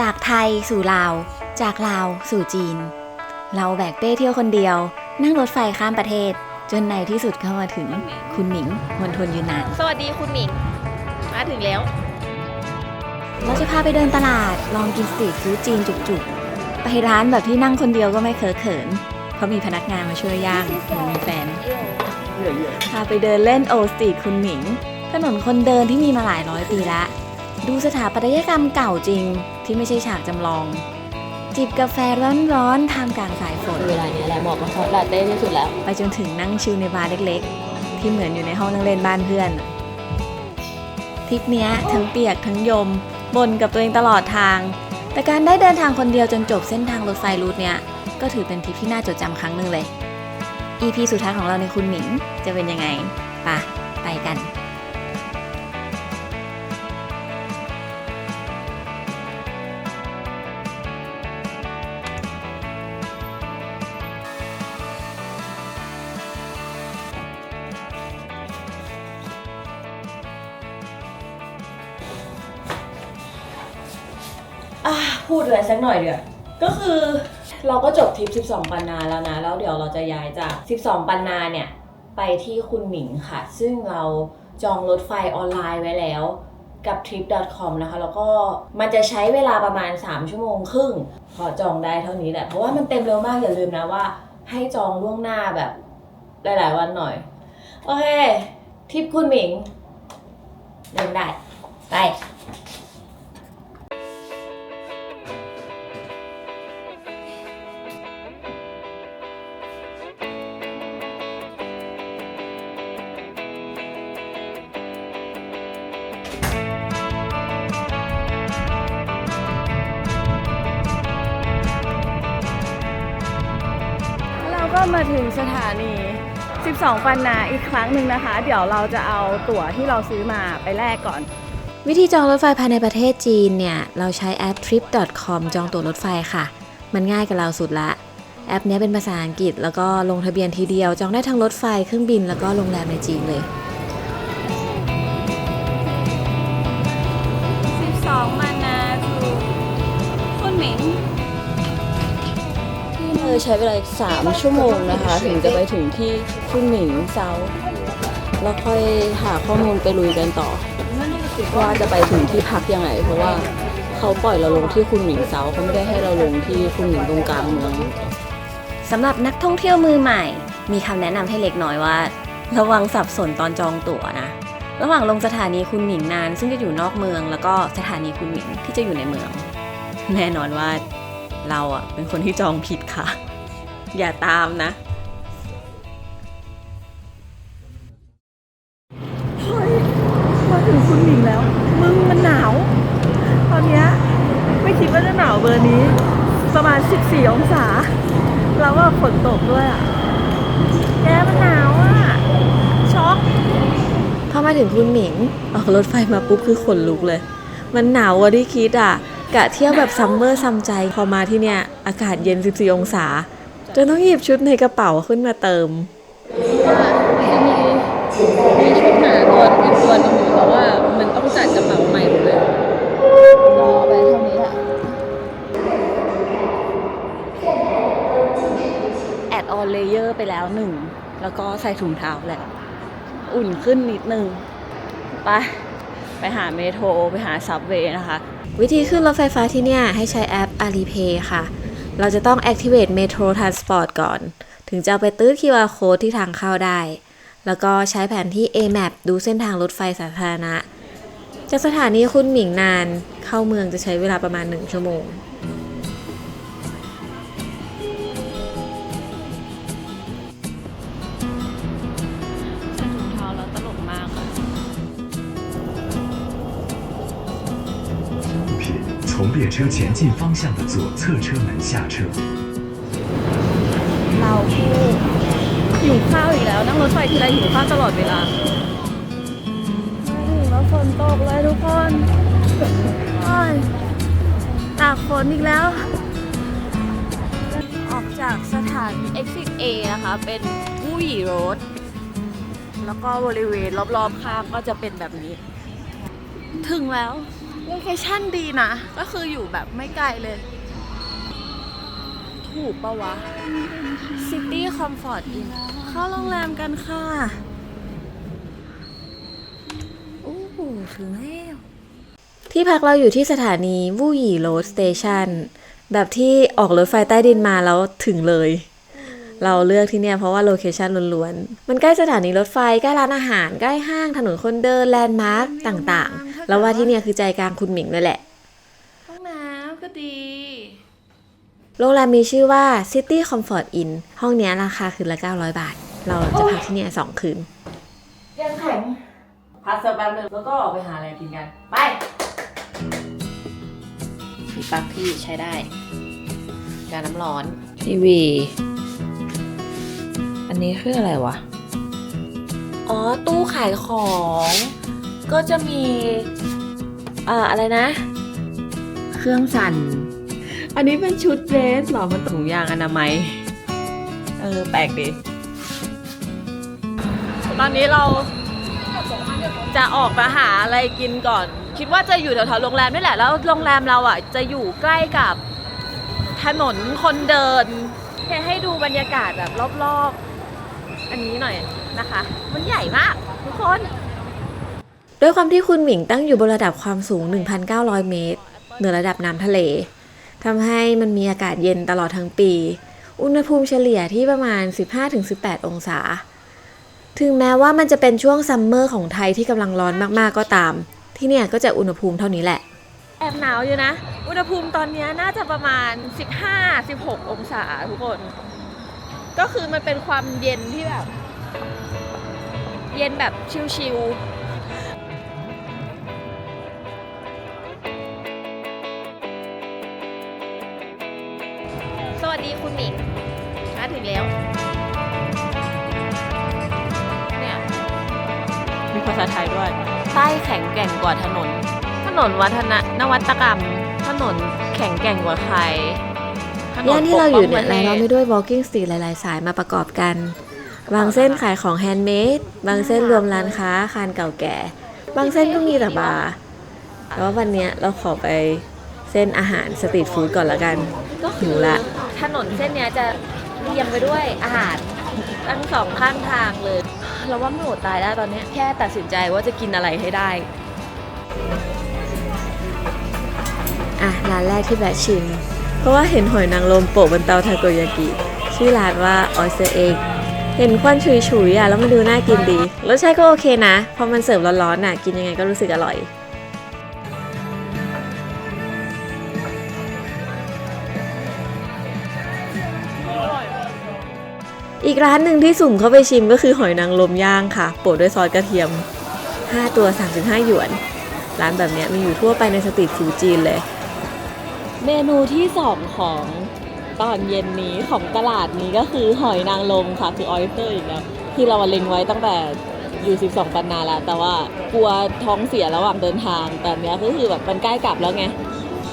จากไทยสู่ลาว จากลาวสู่จีน เราแบกเป้เที่ยวคนเดียว นั่งรถไฟข้ามประเทศ จนในที่สุดก็มาถึงคุณหมิงมณฑลยูนนาน สวัสดีคุณหมิง มาถึงแล้ว เราจะพาไปเดินตลาดลองกินสตรีทฟู้ดจีนจุกๆ ไปร้านแบบที่นั่งคนเดียวก็ไม่เคอะเขิน เพราะมีพนักงานมาช่วยย่างเหมือนมีแฟน พาไปเดินเล่นโอสตรีทคุณหมิง ถนนคนเดินที่มีมาหลายร้อยปีละ ดูสถาปัตยกรรมเก่าจริงที่ไม่ใช่ฉากจำลอง จิบกาแฟร้อนๆท่ามกลางสายฝน เวลาเนี้ยแหละเหมาะกับฮอตลาเต้ที่สุดแล้ว ไปจนถึงนั่งชิลในบาร์เล็กๆ ที่เหมือนอยู่ในห้องนั่งเล่นบ้านเพื่อนทริปเนี้ยทั้งเปียกทั้งยมบ่นกับตัวเองตลอดทาง แต่การได้เดินทางคนเดียวจนจบเส้นทางรถไฟรูทเนี้ยก็ถือเป็นทริปที่น่าจดจำครั้งหนึ่งเลย EP สุดท้ายของเราในคุณหมิงจะเป็นยังไงไปะไปกัน สักหน่อยเดียวก็คือเราก็จบทริป 12 ปันนาแล้วนะ แล้วเดี๋ยวเราจะย้ายจาก 12 ปันนาเนี่ย ไปที่คุณหมิงค่ะ ซึ่งเราจองรถไฟออนไลน์ไว้แล้วกับ trip.com นะคะ แล้วก็มันจะใช้เวลาประมาณ 3 ชั่วโมงครึ่งพอจองได้เท่านี้แหละ เพราะว่ามันเต็มเร็วมากอย่าลืมนะว่า ให้จองล่วงหน้าแบบหลายๆวันหน่อย โอเคทริปคุณหมิงเดินได้ ไป ก็มาถึงสถานี 12 ปันนาอีกครั้งหนึ่งนะคะ เดี๋ยวเราจะเอาตั๋วที่เราซื้อมาไปแลกก่อน วิธีจองรถไฟภายในประเทศจีนเนี่ย เราใช้แอป trip.com จองตั๋วรถไฟค่ะ มันง่ายกับเราสุดละ แอปนี้เป็นภาษาอังกฤษ แล้วก็ลงทะเบียนทีเดียว จองได้ทั้งรถไฟเครื่องบินแล้วก็โรงแรมในจีนเลย เออใช้เวลาอีกสามชั่วโมงนะคะ ถึงจะไปถึงที่คุณหมิงเซาแล้วค่อยหาข้อมูลไปลุยกันต่อ ว่าจะไปถึงที่พักยังไง เพราะว่าเขาปล่อยเราลงที่คุณหมิงเซาเขาไม่ได้ให้เราลงที่คุณหมิงตรงกลางเมืองสำหรับนักท่องเที่ยวมือใหม่ มีคำแนะนำให้เล็กน้อยว่า ระวังสับสนตอนจองตั๋วนะ ระหว่างลงสถานีคุณหมิงนาน ซึ่งจะอยู่นอกเมือง แล้วก็สถานีคุณหมิงที่จะอยู่ในเมือง แน่นอนว่า เราอะเป็นคนที่จองผิดค่ะ อย่าตามนะมาถึงคุณหมิงแล้ว มึงมันหนาว ตอนเนี้ยไม่คิดว่าจะหนาวเบอร์นี้ ประมาณ 14 องศา แล้วว่าฝนตกด้วยอะแกมันหนาวอะช็อกพอมาถึงคุณหมิง ออกรถไฟมาปุ๊บคือขนลุกเลย มันหนาวกว่าที่คิดอะ กะเที่ยวแบบซัมเมอร์ซัมใจพอมาที่เนี่ย อากาศเย็น 14 องศาจนต้องหยิบชุดในกระเป๋าขึ้นมาเติมมีชุดหนาตัวอีกตัวหนึงอยู่แต่ว่ามันต้องจัดกระเป๋าใหม่หมดเลยรอไปเท่านี้แหละแอดออนเลเยอร์ไปแล้วหนึ่ง แล้วก็ใส่ถุงเท้าแหละอุ่นขึ้นนิดนึง ไป ไปหาเมโทร ไปหาซับเวย์นะคะ วิธีขึ้นรถไฟฟ้าที่เนี่ยให้ใช้แอป Alipay ค่ะ เราจะต้อง activate Metro Transport ก่อน ถึงจะเอาไปตื้อ QR code ที่ทางเข้าได้ แล้วก็ใช้แผนที่ A-map ดูเส้นทางรถไฟสาธารณะ จากสถานีคุณหมิงนานเข้าเมืองจะใช้เวลาประมาณ 1 ชั่วโมงถุง 车前进方向的左侧车门下车。 เราคู่หิวข้าวอีกแล้ว นั่งรถไฟทีไรหิวข้าวตลอดเวลามาถึงแล้วฝนตกเลยทุกคนโอ้ยตากฝนอีกแล้ว ออกจากสถานี Exit A นะคะ เป็นผู้หยีโรด แล้วก็บริเวณรอบๆข้างก็จะเป็นแบบนี้ ถึงแล้ว โลเคชั่นดีนะ ก็คืออยู่แบบไม่ไกลเลย ถูกปะวะ City Comfort Inn เข้าโรงแรมกันค่ะโอ้โหถึงแล้วที่พักเราอยู่ที่สถานีวู่หยี่โรดสเตชันแบบที่ออกรถไฟใต้ดินมาแล้วถึงเลย เราเลือกที่เนี่ยเพราะว่าโลเคชันล้วนๆ มันใกล้สถานีรถไฟ ใกล้ร้านอาหาร ใกล้ห้าง ถนนคนเดิน แลนด์มาร์คต่างๆ แล้วว่าที่เนี่ยคือใจกลางคุณหมิงเลยแหละ ห้องน้ำก็ดี โรงแรมมีชื่อว่า City Comfort Inn ห้องเนี้ยราคาคืนละ 900 บาท เราจะพักที่เนี่ยสองคืน ยังแข็งพักสักแป๊บนึงแล้วก็ออกไปหาอะไรกินกัน ไปมีปลั๊กพี่ใช้ได้ การน้ำร้อน ทีวี อันนี้คืออะไรวะ อ๋อ ตู้ขายของ ก็จะมีอ่าอะไรนะ เครื่องสั่น อันนี้เป็นชุดเดรสเหรอ มันถุงยางอนามัย เออ แปลกดี ตอนนี้เราจะออกมาหาอะไรกินก่อน คิดว่าจะอยู่แถวๆโรงแรมนี่แหละ แล้วโรงแรมเราอะ จะอยู่ใกล้กับถนนคนเดินให้ให้ดูบรรยากาศแบบรอบๆ อันนี้หน่อยนะคะ มันใหญ่มากทุกคน ด้วยความที่คุณหมิงตั้งอยู่บนระดับความสูง 1,900 เมตร เหนือระดับน้ำทะเลทำให้มันมีอากาศเย็นตลอดทั้งปี อุณหภูมิเฉลี่ยที่ประมาณ 15-18 องศา ถึงแม้ว่ามันจะเป็นช่วงซัมเมอร์ของไทยที่กำลังร้อนมากๆก็ตาม ที่เนี่ยก็จะอุณหภูมิเท่านี้แหละ แอบหนาวอยู่นะ อุณหภูมิตอนนี้น่าจะประมาณ 15-16 องศาทุกคน ก็คือมันเป็นความเย็นที่แบบ เย็นแบบชิลๆสวัสดีคุณหมิงมาถึงแล้ว เนี่ย มีภาษาไทยด้วย ใต้แข็งแกร่งกว่าถนน ถนนวัฒนะนวัตกรรม ถนนแข็งแกร่งกว่าใคร ย่านที่เราอยู่เนี่ยรายล้อมไปด้วย walking street หลาย ๆ สายมาประกอบกัน บางเส้นขายของแฮนด์เมด บางเส้นรวมร้านค้าอาคารเก่าแก่ บางเส้นก็มีแต่บาร์แต่ว่าวันเนี้ยเราขอไปเส้นอาหารสตรีทฟู้ดก่อนละกัน ก็หิวละ ถนนเส้นเนี้ยจะเรียงไปด้วยอาหารทั้งสองข้างทางเลย เราว่าไม่อดตายได้ตอนเนี้ยแค่ตัดสินใจว่าจะกินอะไรให้ได้ อะร้านแรกที่แวะชิม เพราะว่าเห็นหอยนางรมโปะบนเตาทาโกยากิ ชื่อร้านว่า Oyster Egg เห็นควันฉุยๆอะแล้วมันดูน่ากินดี รสชาติก็โอเคนะ พอมันเสิร์ฟร้อนๆอะ กินยังไงก็รู้สึกอร่อย อีกร้านหนึ่งที่สุ่มเข้าไปชิมก็คือหอยนางรมย่างค่ะ โปะด้วยซอสกระเทียม 5 ตัว 35 หยวน ร้านแบบเนี้ยมีอยู่ทั่วไปในสตรีทฟู้ดจีนเลย เมนูที่สองของตอนเย็นนี้ของตลาดนี้ก็คือหอยนางรมค่ะคือออยสเตอร์อีกแล้วที่เราเล็งไว้ตั้งแต่อยู่ 12 ปันนาแล้วแต่ว่ากลัวท้องเสียระหว่างเดินทาง แต่เนี้ยก็คือแบบมันใกล้กลับแล้วไง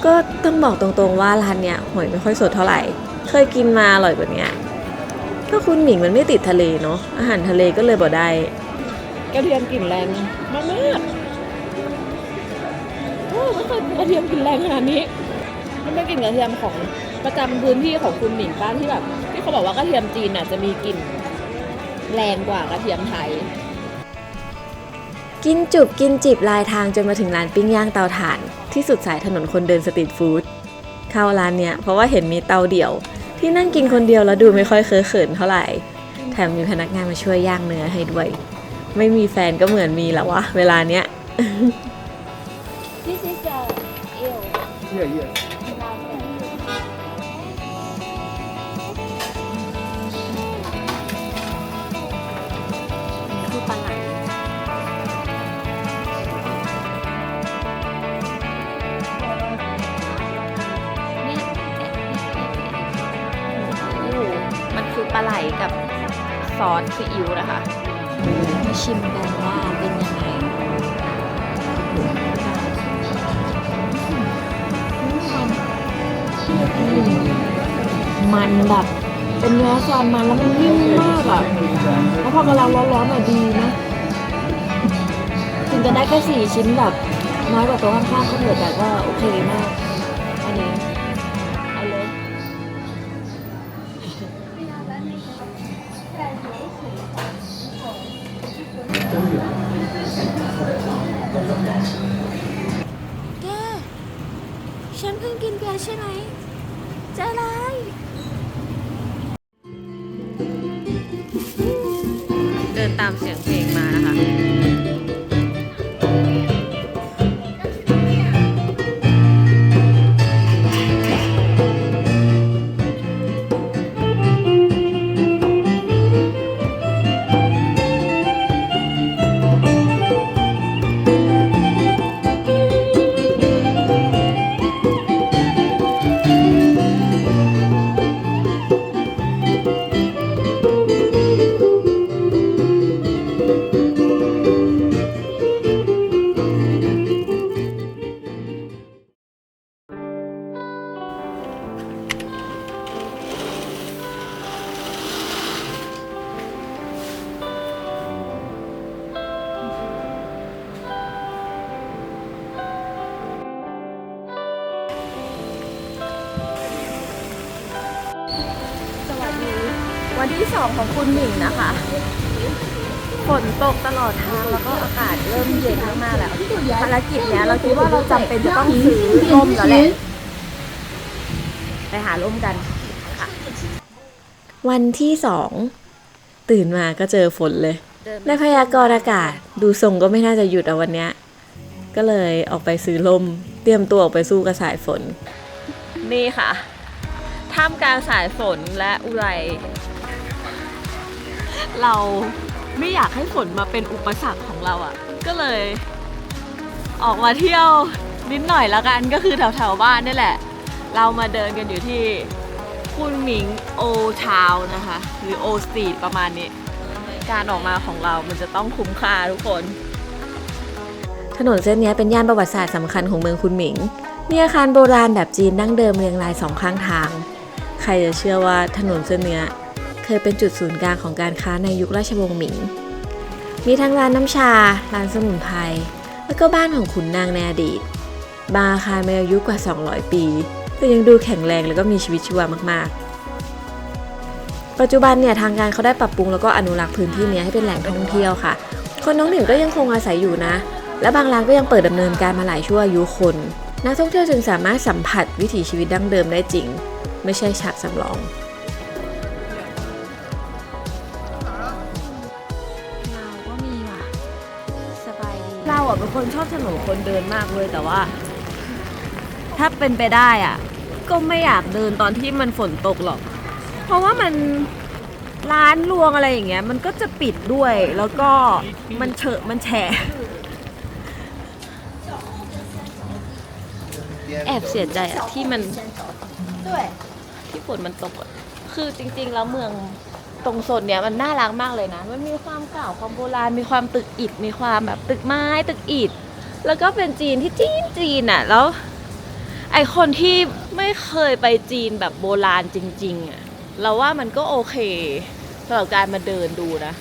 ก็ต้องบอกตรงๆว่าร้านเนี้ยหอยไม่ค่อยสดเท่าไหร่ เคยกินมาอร่อยกว่าเนี้ยก็คุณหมิงมันไม่ติดทะเลเนาะอาหารทะเลก็เลยบ่ได้กระเทียมกลิ่นแรงมากมากโอ้ไม่เคยกระเทียมกลิ่นแรงขนาดนี้ มันเป็นกลิ่นกระเทียมของประจำพื้นที่ของคุณหมิงบ้านที่แบบที่เขาบอกว่ากระเทียมจีนน่ะจะมีกลิ่นแรงกว่ากระเทียมไทย กินจุบกินจิบลายทางจนมาถึงร้านปิ้งย่างเตาถ่าน ที่สุดสายถนนคนเดินสตรีทฟู้ดเข้าร้านเนี้ยเพราะว่าเห็นมีเตาเดี่ยว ที่นั่งกินคนเดียวแล้วดูไม่ค่อยเคอะเขินเท่าไหร่ แถมมีพนักงานมาช่วยย่างเนื้อให้ด้วย ไม่มีแฟนก็เหมือนมีแล้ววะเวลาเนี้ย This is the eel Yeah, yeah. าไหลกับซอสซีอิ๊วนะคะมาชิมกันว่าเป็นยังไงมันแบบเป็นเนื้อซอนมันแล้วมันนิ่มมากอะแล้วพอกำลังร้อนๆอะดีนะถึงจะได้แค่สี่ชิ้นแบบน้อยกว่าโต๊ะข้างๆก็เถอะแต่ก็โอเคมาก ฉันเพิ่งกินแกใช่ไหมใจร้ายเดินตามเสียงเพลงมา เราจำเป็นจะต้องซื้อร่มแล้วแหละไปหาร่มกันวันที่สองตื่นมาก็เจอฝนเลยในพยากรณ์อากาศดูทรงก็ไม่น่าจะหยุดเอาวันเนี้ย ก็เลยออกไปซื้อลม เตรียมตัวออกไปสู้กับสายฝน นี่ค่ะ ท่ามกลางสายฝนและอุไร เราไม่อยากให้ฝนมาเป็นอุปสรรคของเราอะ่ะ ก็เลยออกมาเที่ยว นิดหน่อยแล้วกันก็คือแถวแถวๆบ้านนี่แหละ เรามาเดินกันอยู่ที่คุณหมิงโอทาวนะคะ หรือโอสตรีทประมาณนี้ การออกมาของเรามันจะต้องคุ้มค่าทุกคน ถนนเส้นนี้เป็นย่านประวัติศาสตร์สำคัญของเมืองคุณหมิง มีอาคารโบราณแบบจีนดั้งเดิมเรียงรายสองข้างทาง ใครจะเชื่อว่าถนนเส้นเนี้เคยเป็นจุดศูนย์กลางของการค้าในยุคราชวงศ์หมิง มีทั้งร้านน้ำชา ร้านสมุนไพร แล้วก็บ้านของขุนนางในอดีต บางอาคารมีอายุกว่า 200 ปี แต่ยังดูแข็งแรงแล้วก็มีชีวิตชีวามาก ๆ ปัจจุบันเนี่ยทางการเขาได้ปรับปรุงแล้วก็อนุรักษ์พื้นที่เนี้ยให้เป็นแหล่งท่องเที่ยวค่ะ คนน้องหนึ่งก็ยังคงอาศัยอยู่นะ และบางร้านก็ยังเปิดดำเนินการมาหลายชั่วอายุคน นักท่องเที่ยวจึงสามารถสัมผัสวิถีชีวิตดั้งเดิมได้จริง ไม่ใช่ฉากสำรองเราก็มีว่ะสบายดีเราอะเป็นคนชอบถนนคนเดินมากเลยแต่ว่า ถ้าเป็นไปได้อะก็ไม่อยากเดินตอนที่มันฝนตกหรอก เพราะว่ามันร้านรวงอะไรอย่างเงี้ย มันก็จะปิดด้วยแล้วก็มันเฉอะมันแฉะแอบเสียใจอะที่มันที่ฝนมันตกอะคือจริงๆ แล้วเมืองตรงโซนเนี้ยมันน่ารักมากเลยนะ มันมีความเก่าความโบราณ มีความตึกอิฐ มีความแบบตึกไม้ตึกอิฐ แล้วก็เป็นจีนที่จีนจีนอะแล้ว อคนที่ไม่เคยไปจีนแบบโบราณจริงๆอะเราว่ามันก็โอเคสำหรับการมาเดินดูนะ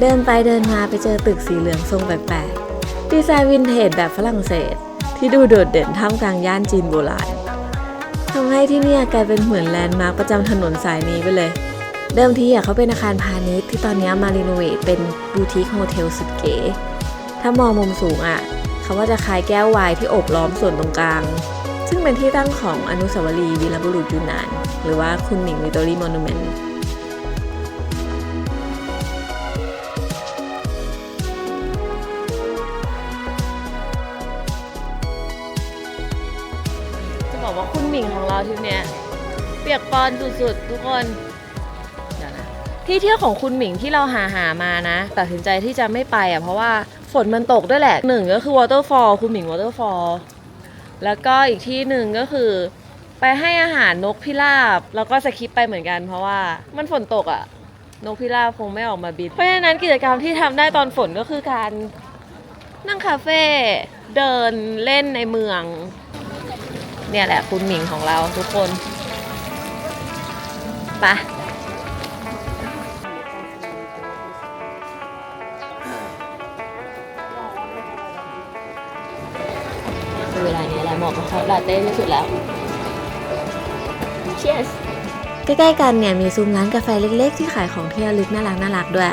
เดินไปเดินมาไปเจอตึกสีเหลืองทรงแปลกๆ ดีไซน์วินเทจแบบฝรั่งเศส ที่ดูโดดเด่นท่ามกลางย่านจีนโบราณทำให้ที่นี่กลายเป็นเหมือนแลนด์มาร์คประจำถนนสายนี้ไปเลย เดิมทีอะเขาเป็นอาคารพาณิชย์ที่ตอนนี้มารีโนเวทเป็นบูติคโฮเทลสุดเก๋ ถ้ามองมุมสูงอะเขาว่าจะคล้ายแก้ววายที่โอบล้อมส่วนตรงกลาง ซึ่งเป็นที่ตั้งของอนุสาวรีย์วีรบุรุษยูนาน หรือว่าคุณหมิงวิตอรี่มอนูเมนต์ หมิงของเนี้ยเปียกปอนสุดๆ ทุกคนเดี๋ยวนะที่เที่ยวของคุณหมิงที่เราหาหามานะตัดสินใจที่จะไม่ไปอะเพราะว่าฝนมันตกด้วยแหละหนึ่งก็คือ waterfall คุณหมิง waterfall แล้วก็อีกที่หนึ่งก็คือไปให้อาหารนกพิราบ แล้วก็สคิปไปเหมือนกันเพราะว่ามันฝนตกอะ นกพิราบคงไม่ออกมาบิน เพราะฉะนั้นกิจกรรมที่ทำได้ตอนฝนก็คือการนั่งคาเฟ่เดินเล่นในเมือง เนี่ยแหละคุณหมิงของเราทุกคนไปะเวลานี้แหละเหมาะกับเขาลาเต้ที่สุดแล้ว Cheers ใกล้ๆกันเนี่ยมีซุ้มร้านกาแฟเล็กๆ ที่ขายของที่ระลึกน่ารักน่ารักด้วย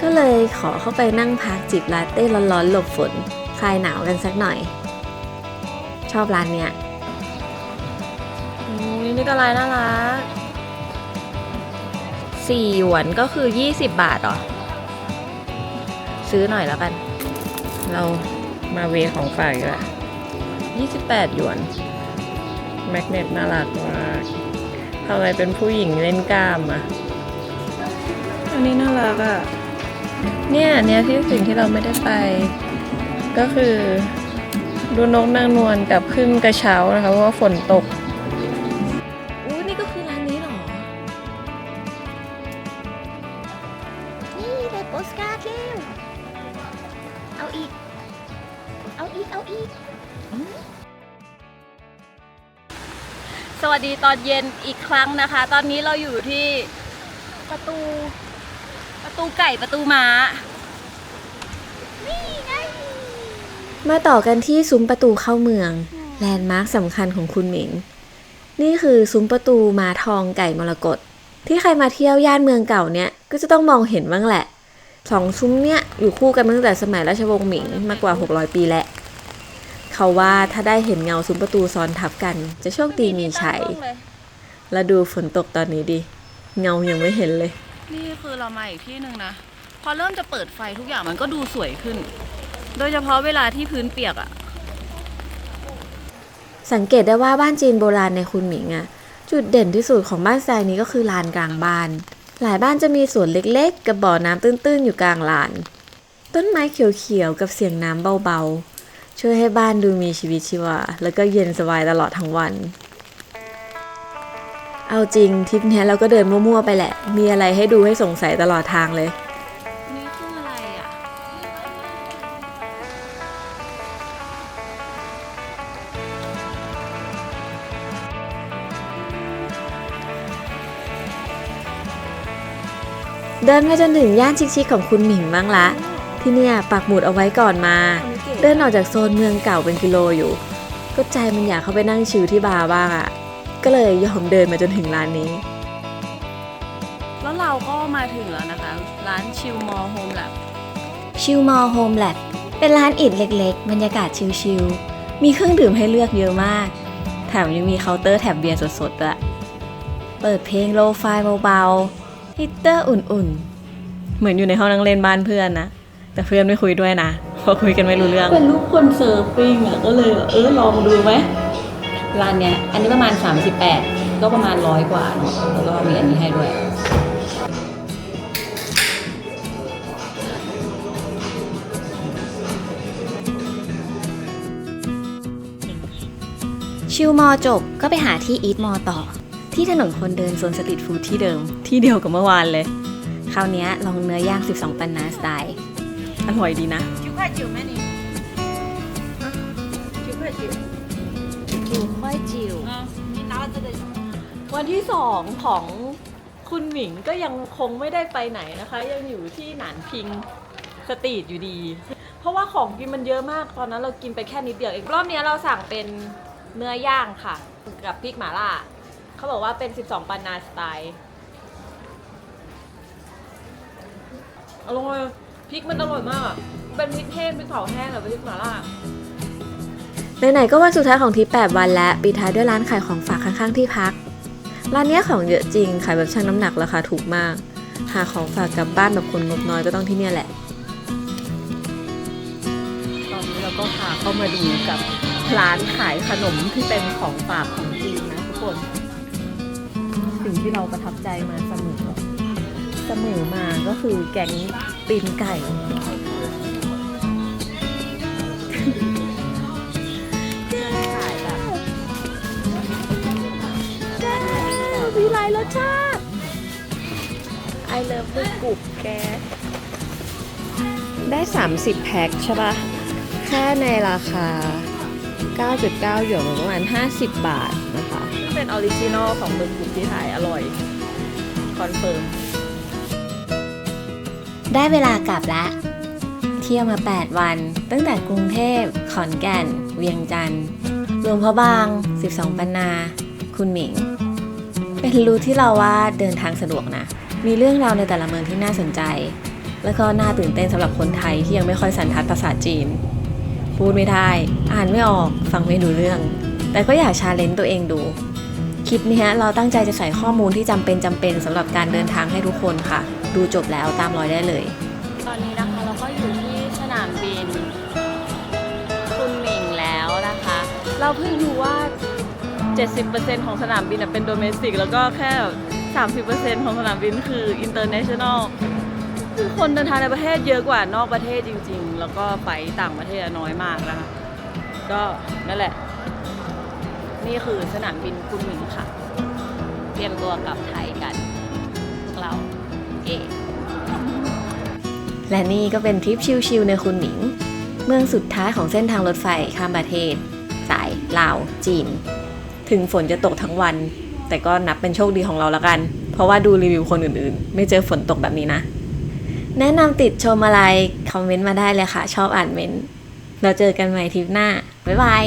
ก็เลยขอเข้าไปนั่งพักจิบลาเต้ร้อนๆหลบฝน คลายหนาวกันสักหน่อย ชอบร้านเนี้ย นี่ก็ร้านน่ารักสี่หยวนก็คือ 20 บาทเหรอ ซื้อหน่อยแล้วกัน เรามาเวของฝากอีกแล้ว28 หยวน แมกเนตน่ารักมากทำไมเป็นผู้หญิงเล่นกล้ามอะ อันนี้น่ารักอะ เนี่ยเนี่ยที่สิ่งที่เราไม่ได้ไป ก็คือ ดูนกนางนวลกับขึ้นกระเช้านะคะเพราะว่าฝนตก สวัสดีตอนเย็นอีกครั้งนะคะ ตอนนี้เราอยู่ที่ประตู ประตูไก่ประตูม้า มาต่อกันที่ซุ้มประตูเข้าเมือง แลนด์มาร์คสำคัญของคุณหมิง นี่คือซุ้มประตูม้าทองไก่มรกตที่ใครมาเที่ยวย่านเมืองเก่าเนี่ย ก็จะต้องมองเห็นบ้างแหละสองซุ้มเนี่ยอยู่คู่กันมาตั้งแต่สมัยราชวงศ์หมิงมากกว่า 600 ปีแล้ว เขาว่าถ้าได้เห็นเงาซุ้มประตูซ้อนทับกัน จะโชคดีมีชัยแล้วดูฝนตกตอนนี้ดิ เงายังไม่เห็นเลย นี่คือเรามาอีกที่หนึ่งนะ พอเริ่มจะเปิดไฟทุกอย่างมันก็ดูสวยขึ้น โดยเฉพาะเวลาที่พื้นเปียกอะสังเกตได้ว่าบ้านจีนโบราณในคุณหมิงอะจุดเด่นที่สุดของบ้านทรายนี้ก็คือลานกลางบ้าน หลายบ้านจะมีสวนเล็กๆ กับบ่อน้ำตื้นๆ อยู่กลางลาน ต้นไม้เขียวๆ กับเสียงน้ำเบาๆ ช่วยให้บ้านดูมีชีวิตชีวา แล้วก็เย็นสบายตลอดทั้งวัน เอาจริงทริปเนี้ยเราก็เดินมั่วๆไปแหละ มีอะไรให้ดูให้สงสัยตลอดทางเลยนี่คืออะไรอะเดินมาจนถึงย่านชิคๆของคุณหมิงบ้างละ ที่เนี่ยปักหมุดเอาไว้ก่อนมา เดินออกจากโซนเมืองเก่าเป็นกิโลอยู่ ก็ใจมันอยากเข้าไปนั่งชิลที่บาร์บ้างอะ่ะ ก็เลยยอมเดินมาจนถึงร้านนี้ แล้วเราก็มาถึงแล้วนะคะ ร้านชิลมอโฮมแลบชิลมอลโฮมแลบเป็นร้านอิฐเล็ก ๆ บรรยากาศชิลๆมีเครื่องดื่มให้เลือกเยอะมาก แถมยังมีเคาน์เตอร์แถมเบียร์สดๆด้วยเปิดเพลงโลฟายเบาๆฮิตเตอร์อุ่นๆ เหมือนอยู่ในห้องนั่งเล่นบ้านเพื่อนนะ แต่เพื่อนไม่คุยด้วยนะเพราะคุยกันไม่รู้เรื่อง เป็นรูปคนเซิร์ฟปิ้งอะก็เลยเออลองดูไหมร้านเนี้ยอันนี้ประมาณ 38 ก็ประมาณร้อยกว่าเนาะแล้วก็มีอันนี้ให้ด้วย ชิลมอจบก็ไปหาที่อีทมอต่อ ที่ถนนคนเดินโซนสตรีทฟู้ดที่เดิม ที่เดียวกับเมื่อวานเลย คราวเนี้ยลองเนื้อย่าง 12 ปันนาสไตล์ อร่อยดีนะวันที่สองของคุณหมิงก็ยังคงไม่ได้ไปไหนนะคะ ยังอยู่ที่หนานพิงสตรีทอยู่ดี เพราะว่าของกินมันเยอะมากตอนนั้นเรากินไปแค่นิดเดียวเองรอบนี้เราสั่งเป็นเนื้อย่างค่ะ กับพริกหม่าล่าเขาบอกว่าเป็น 12 ปันนาสไตล์อร่อย พริกมันอร่อยมากอะเป็นพริกแห้งพริกเผาแห้งหรือพริกหม่าล่า ไหนๆก็วันสุดท้ายของทริป8วันแล้วปิดท้ายด้วยร้านขายของฝากข้างๆที่พัก ร้านเนี้ยของเยอะจริง ขายแบบชั่งน้ำหนักราคาถูกมาก หาของฝากกลับบ้านแบบคนงบน้อยก็ต้องที่เนี่ยแหละ ตอนนี้เราก็พาเข้ามาดูกับร้านขายขนมที่เป็นของฝากของจีนนะทุกคน สิ่งที่เราประทับใจมาเสมอเสมอมาก็คือแกงตีนไก่ขายแบบมีหลายรสชาติ I love หมึกกรุบแก ได้ 30 แพ็คใช่ปะแค่ในราคา 9.9 หยวนประมาณ 50 บาทนะคะ เป็นออริจินอลของหมึกกรุบที่ไทยอร่อย คอนเฟิร์ม ได้เวลากลับละ เที่ยวมา 8 วัน ตั้งแต่กรุงเทพ ขอนแก่น เวียงจันทร์หลวงพระบาง 12 ปันนา คุณหมิง เป็นรูที่เราว่าเดินทางสะดวกนะ มีเรื่องราวในแต่ละเมืองที่น่าสนใจ แล้วก็น่าตื่นเต้นสำหรับคนไทยที่ยังไม่ค่อยสันทัดภาษาจีน พูดไม่ได้ อ่านไม่ออก ฟังไม่รู้เรื่อง แต่ก็อยากชาเลนจ์ตัวเองดู คลิปนี้เราตั้งใจจะใส่ข้อมูลที่จำเป็นจำเป็นสำหรับการเดินทางให้ทุกคนค่ะ ดูจบแล้วตามรอยได้เลย ตอนนี้นะคะเราก็อยู่ที่สนามบิน คุณหมิงแล้วนะคะ เราเพิ่งรู้ว่า 70%ของสนามบินเป็นโดเมสติกแล้วก็แค่ 30%ของสนามบินคืออินเตอร์เนชั่นแนลคือคนเดินทางในประเทศเยอะกว่านอกประเทศจริง ๆ แล้วก็ไปต่างประเทศน้อยมากนะคะ ก็นั่นแหละ นี่คือสนามบินคุณหมิงค่ะ เตรียมตัวกลับไทยกันพวกเรา เอง และนี่ก็เป็นทริปชิลๆในคุณหมิง เมืองสุดท้ายของเส้นทางรถไฟข้ามประเทศ สายลาว จีน ถึงฝนจะตกทั้งวัน แต่ก็นับเป็นโชคดีของเราละกัน เพราะว่าดูรีวิวคนอื่นๆ ไม่เจอฝนตกแบบนี้นะ แนะนำติดชมอะไร คอมเมนต์มาได้เลยค่ะ ชอบอ่านเมนต์เราเจอกันใหม่ทริปหน้าบ๊ายบาย